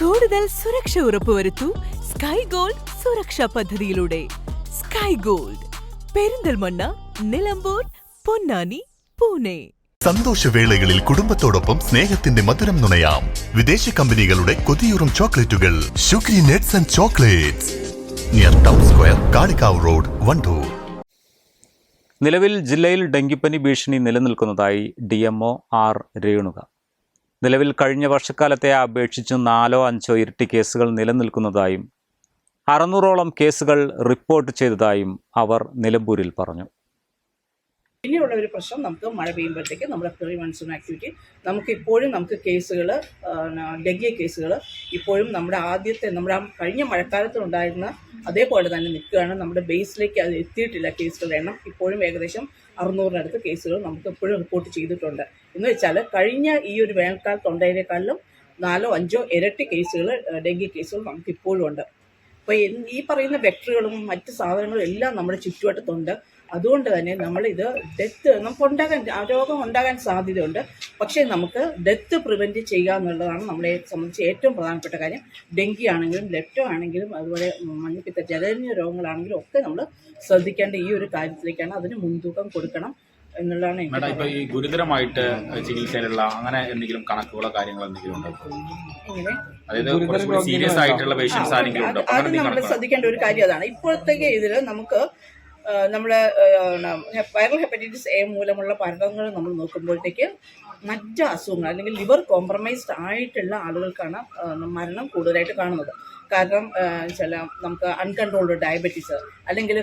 കൂടുതൽ സുരക്ഷ ഉറപ്പുവരുത്തൂ sky gold സുരക്ഷാ പദ്ധതിയിലൂടെ. Sky gold Perinthalmanna Nilambur Ponnani Pune. സന്തോഷവേളകളിൽ കുടുംബത്തോടൊപ്പം സ്നേഹത്തിന്റെ മധുരം നുണയാം. വിദേശ കമ്പനികളുടെ കൊതിയൂറും ചോക്ലേറ്റുകൾ. Sugary nets and chocolates near town square Kalikavu road Wandoor. നിലവിൽ ജില്ലയിൽ ഡെങ്കിപ്പനി ഭീഷണി നിലനിൽക്കുന്നതായി D M O R Renuka. നിലവിൽ കഴിഞ്ഞ വർഷക്കാലത്തെ അപേക്ഷിച്ച് നാലോ അഞ്ചോ ഇരട്ടി കേസുകൾ നിലനിൽക്കുന്നതായും അറുന്നൂറോളം കേസുകൾ റിപ്പോർട്ട് ചെയ്തതായും അവർ നിലമ്പൂരിൽ പറഞ്ഞു. പിന്നെയുള്ള ഒരു പ്രശ്നം നമുക്ക് മഴ പെയ്യുമ്പോഴത്തേക്ക് നമ്മുടെ പ്രീ മൺസൂൺ ആക്ടിവിറ്റി നമുക്ക് ഇപ്പോഴും നമുക്ക് കേസുകൾ ഡെങ്കി കേസുകൾ ഇപ്പോഴും നമ്മുടെ ആദ്യത്തെ നമ്മുടെ ആ കഴിഞ്ഞ മഴക്കാലത്ത് ഉണ്ടായിരുന്ന അതേപോലെ തന്നെ നിൽക്കുകയാണ്. നമ്മുടെ ബേസിലേക്ക് അത് എത്തിയിട്ടില്ല കേസുകളുടെ എണ്ണം. ഇപ്പോഴും ഏകദേശം അറുന്നൂറിനടുത്ത് കേസുകൾ നമുക്ക് എപ്പോഴും റിപ്പോർട്ട് ചെയ്തിട്ടുണ്ട്. എന്ന് വെച്ചാൽ കഴിഞ്ഞ ഈ ഒരു വേനൽക്കാലത്ത് ഉണ്ടായതിനേക്കാളും നാലോ അഞ്ചോ ഇരട്ടി കേസുകൾ ഡെങ്കി കേസുകൾ നമുക്ക് ഇപ്പോഴും ഉണ്ട് അപ്പോൾ ഈ പറയുന്ന വെക്ടറുകളും മറ്റ് സാധനങ്ങളും എല്ലാം നമ്മുടെ ചുറ്റുവട്ടത്തുണ്ട്. അതുകൊണ്ട് തന്നെ നമ്മൾ നമ്മളിത് ഡെത്ത് നമുക്ക് ഉണ്ടാകാൻ ആ രോഗം ഉണ്ടാകാൻ സാധ്യതയുണ്ട്. പക്ഷേ നമുക്ക് ഡെത്ത് പ്രിവെന്റ് ചെയ്യുക എന്നുള്ളതാണ് നമ്മളെ സംബന്ധിച്ച് ഏറ്റവും പ്രധാനപ്പെട്ട കാര്യം. ഡെങ്കി ആണെങ്കിലും ലെപ്റ്റോ ആണെങ്കിലും അതുപോലെ മഞ്ഞപ്പിത്ത ജലജന്യ രോഗങ്ങളാണെങ്കിലും ഒക്കെ നമ്മൾ ശ്രദ്ധിക്കേണ്ട ഈ ഒരു കാര്യത്തിലേക്കാണ് അതിന് മുൻതൂക്കം കൊടുക്കണം എന്നുള്ളതാണ് മേഡം ഇപ്പൊ ഈ ഗുരുതരമായിട്ട് ചികിത്സയിലുള്ള അങ്ങനെ എന്തെങ്കിലും കണക്കുകളോ കാര്യങ്ങളോ എന്തെങ്കിലും ഉണ്ടോ? അതായത് സീരിയസ് ആയിട്ടുള്ള പേഷ്യൻസ് ആരെങ്കിലും ഉണ്ടോ? അത് അങ്ങനെ നമ്മൾ ശ്രദ്ധിക്കേണ്ട ഒരു കാര്യം അതാണ്. ഇപ്പോഴത്തേക്ക് ഇതിൽ നമുക്ക് നമ്മൾ വൈറൽ ഹെപ്പറ്റൈറ്റിസ് എ മൂലമുള്ള മരണങ്ങൾ നമ്മൾ നോക്കുമ്പോഴത്തേക്ക് മറ്റ് അസുഖങ്ങൾ അല്ലെങ്കിൽ ലിവർ കോംപ്രമൈസ്ഡ് ആയിട്ടുള്ള ആളുകൾക്കാണ് മരണം കൂടുതലായിട്ട് കാണുന്നത്. കാരണം ചില നമുക്ക് അൺകൺട്രോൾഡ് ഡയബറ്റീസ് അല്ലെങ്കിൽ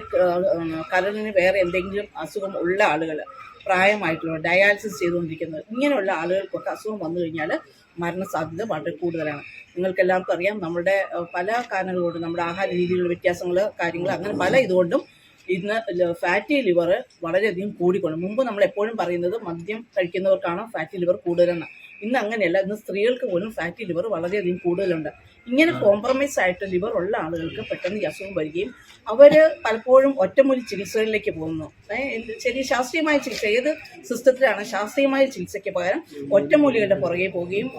കരളിന് വേറെ എന്തെങ്കിലും അസുഖം ഉള്ള ആളുകൾ പ്രായമായിട്ടുള്ള ഡയാലിസിസ് ചെയ്തുകൊണ്ടിരിക്കുന്നത് ഇങ്ങനെയുള്ള ആളുകൾക്കൊക്കെ അസുഖം വന്നു കഴിഞ്ഞാൽ മരണസാധ്യത വളരെ കൂടുതലാണ്. നിങ്ങൾക്കെല്ലാവർക്കും അറിയാം നമ്മുടെ പല കാരണങ്ങൾ നമ്മുടെ ആഹാര രീതിയിലുള്ള വ്യത്യാസങ്ങൾ കാര്യങ്ങൾ അങ്ങനെ പല ഇതുകൊണ്ടും ഇന്ന് ഫാറ്റി ലിവർ വളരെയധികം കൂടിക്കൊണ്ട് മുമ്പ് നമ്മൾ എപ്പോഴും പറയുന്നത് മദ്യം കഴിക്കുന്നവർക്കാണ് ഫാറ്റി ലിവർ കൂടുതലെന്ന്. ഇന്ന് അങ്ങനെയല്ല ഇന്ന് സ്ത്രീകൾക്ക് പോലും ഫാറ്റി ലിവർ വളരെയധികം കൂടുതലുണ്ട്. ഇങ്ങനെ കോംപ്രമൈസ് ആയിട്ട് ലിവർ ഉള്ള ആളുകൾക്ക് പെട്ടെന്ന് ഈ അസുഖം വരികയും അവർ പലപ്പോഴും ഒറ്റമൂലി ചികിത്സകളിലേക്ക് പോകുന്നു. ചെറിയ ശരി ശാസ്ത്രീയമായ ചികിത്സ ഏത് സിസ്റ്റത്തിലാണ് ശാസ്ത്രീയമായ ചികിത്സയ്ക്ക് പകരം ഒറ്റമൂലികളുടെ പുറകെ പോവുകയും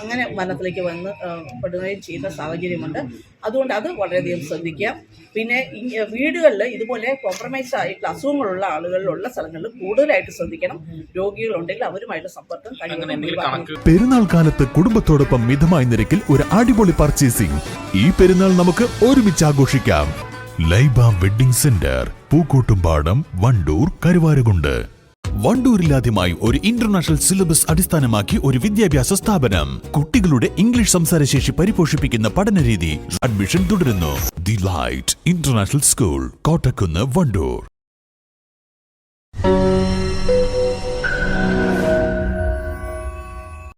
അങ്ങനെ മരണത്തിലേക്ക് വന്ന് പെടുകയും ചെയ്യുന്ന സാഹചര്യമുണ്ട്. അതുകൊണ്ട് അത് വളരെയധികം ശ്രദ്ധിക്കുക. പിന്നെ വീടുകളിൽ ഇതുപോലെ കോംപ്രമൈസ് ആയിട്ടുള്ള അസുഖങ്ങളുള്ള ആളുകളിലുള്ള സ്ഥലങ്ങളിൽ കൂടുതലായിട്ട് ശ്രദ്ധിക്കണം. രോഗികളുണ്ടെങ്കിൽ അവരുമായിട്ട് സമ്പർക്കം ഒഴിവാക്കണം. കണക്ക്. പെരുന്നാൾ കാലത്ത് കുടുംബത്തോടൊപ്പം മിതമായ നിരക്കിൽ ഒരു അടിപൊളി പർച്ചേസിംഗ് ഈ പെരുന്നാൾ നമുക്ക് ഒരുമിച്ച് ആഘോഷിക്കാം. Laiba wedding centre Pookkottumpadam Wandoor Karuvarakundu. വണ്ടൂരിലാദ്യമായി ഒരു ഇന്റർനാഷണൽ സിലബസ് അടിസ്ഥാനമാക്കി ഒരു വിദ്യാഭ്യാസ സ്ഥാപനം. കുട്ടികളുടെ ഇംഗ്ലീഷ് സംസാരശേഷി പരിപോഷിപ്പിക്കുന്ന പഠനരീതി അഡ്മിഷൻ തുടരുന്നു. The light international school Kottakkunnu Wandoor.